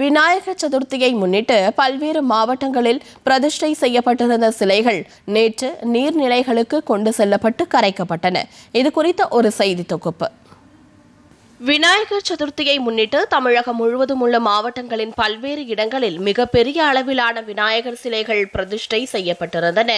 விநாயகர் சதுர்த்தியை முன்னிட்டு பல்வேறு மாவட்டங்களில் பிரதிஷ்டை செய்யப்பட்டிருந்த சிலைகள் நேற்று நீர்நிலைகளுக்கு கொண்டு செல்லப்பட்டு கரைக்கப்பட்டன. இது குறித்த ஒரு செய்தி தொகுப்பு. விநாயகர் சதுர்த்தியை முன்னிட்டு தமிழகம் முழுவதும் உள்ள மாவட்டங்களின் பல்வேறு இடங்களில் மிகப்பெரிய அளவிலான விநாயகர் சிலைகள் பிரதிஷ்டை செய்யப்பட்டிருந்தன.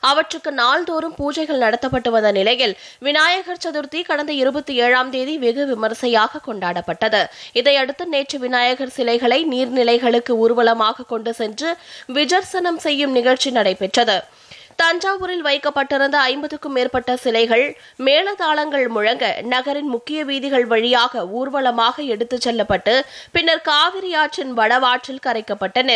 அவற்றுக்கு நாள்தோறும் பூஜைகள் நடத்தப்பட்டு வந்த நிலையில் விநாயகர் சதுர்த்தி கடந்த இருபத்தி ஏழாம் தேதி வெகு விமரிசையாக கொண்டாடப்பட்டது. இதையடுத்து நேற்று விநாயகர் சிலைகளை நீர்நிலைகளுக்கு ஊர்வலமாக கொண்டு சென்று விஜர்சனம் செய்யும் நிகழ்ச்சி நடைபெற்றது. தஞ்சாவூரில் வைக்கப்பட்டிருந்த ஐம்பதுக்கும் மேற்பட்ட சிலைகள் மேளதாளங்கள் முழங்க நகரின் முக்கிய வீதிகள் வழியாக ஊர்வலமாக எடுத்துச் செல்லப்பட்டு பின்னர் காவிரி ஆற்றின் வடவாற்றில் கரைக்கப்பட்டன.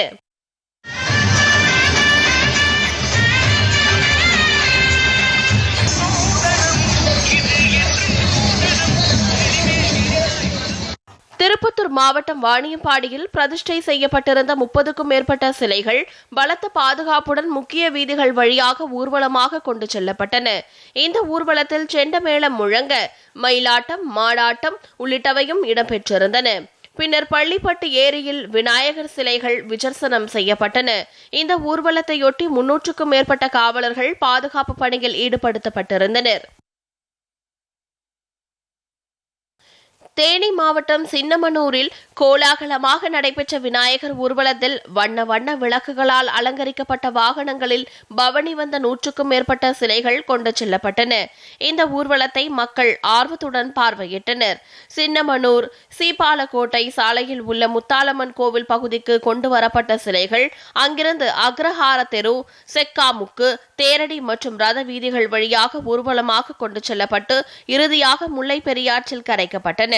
திருப்பத்தூர் மாவட்டம் வாணியம்பாடியில் பிரதிஷ்டை செய்யப்பட்டிருந்த முப்பதுக்கும் மேற்பட்ட சிலைகள் பலத்த பாதுகாப்புடன் முக்கிய வீதிகள் வழியாக ஊர்வலமாக கொண்டு செல்லப்பட்டன. இந்த ஊர்வலத்தில் செண்டமேளம் முழங்க மயிலாட்டம் மாடாட்டம் உள்ளிட்டவையும் இடம்பெற்றிருந்தன. பின்னர் பள்ளிப்பட்டு ஏரியில் விநாயகர் சிலைகள் விசர்சனம் செய்யப்பட்டன. இந்த ஊர்வலத்தையொட்டி முன்னூற்றுக்கும் மேற்பட்ட காவலர்கள் பாதுகாப்பு பணியில் ஈடுபடுத்தப்பட்டிருந்தனர். தேனி மாவட்டம் சின்னமனூரில் கோலாகலமாக நடைபெற்ற விநாயகர் ஊர்வலத்தில் வண்ண வண்ண விளக்குகளால் அலங்கரிக்கப்பட்ட வாகனங்களில் பவனி வந்த நூற்றுக்கும் மேற்பட்ட சிலைகள் கொண்டு செல்லப்பட்டன. இந்த ஊர்வலத்தை மக்கள் ஆர்வத்துடன் பார்வையிட்டனர். சின்னமனூர் சீபாலக்கோட்டை சாலையில் உள்ள முத்தாலம்மன் கோவில் பகுதிக்கு கொண்டு வரப்பட்ட சிலைகள் அங்கிருந்து அக்ரஹார தெரு செக்காமுக்கு தேரடி மற்றும் ரத வீதிகள் வழியாக ஊர்வலமாக கொண்டு செல்லப்பட்டு இறுதியாக முல்லை பெரியாற்றில் கரைக்கப்பட்டன.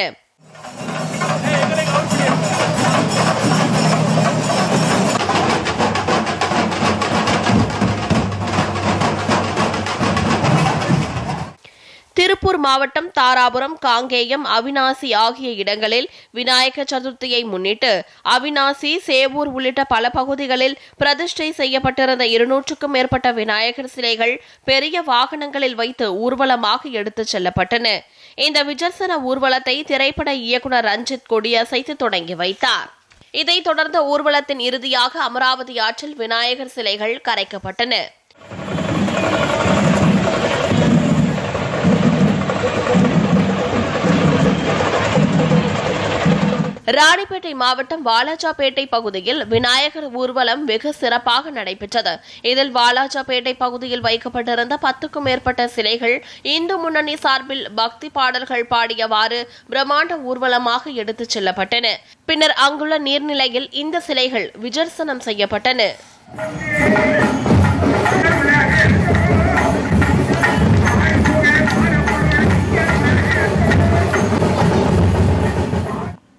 திருப்பூர் மாவட்டம் தாராபுரம் காங்கேயம் அவினாசி ஆகிய இடங்களில் விநாயகர் சதுர்த்தியை முன்னிட்டு அவினாசி சேவூர் உள்ளிட்ட பல பகுதிகளில் பிரதிஷ்டை செய்யப்பட்டிருந்த இருநூற்றுக்கும் மேற்பட்ட விநாயகர் சிலைகள் பெரிய வாகனங்களில் வைத்து ஊர்வலமாக எடுத்துச் செல்லப்பட்டன. இந்த விஜர்சன ஊர்வலத்தை திரைப்பட இயக்குநர் ரஞ்சித் கொடியசைத்து தொடங்கி வைத்தார். இதைத் தொடர்ந்த ஊர்வலத்தின் இறுதியாக அமராவதி ஆற்றில் விநாயகர் சிலைகள் கரைக்கப்பட்டன. ராணிப்பேட்டை மாவட்டம் வாலாஜாபேட்டை பகுதியில் விநாயகர் ஊர்வலம் வெகு சிறப்பாக நடைபெற்றது. இதில் வாலாஜாபேட்டை பகுதியில் வைக்கப்பட்டிருந்த பத்துக்கும் மேற்பட்ட சிலைகள் இந்து முன்னணி சார்பில் பக்தி பாடல்கள் பாடியவாறு பிரம்மாண்ட ஊர்வலமாக எடுத்துச் செல்லப்பட்டன. பின்னர் அங்குள்ள நீர்நிலையில் இந்த சிலைகள் விஜர்சனம் செய்யப்பட்டன.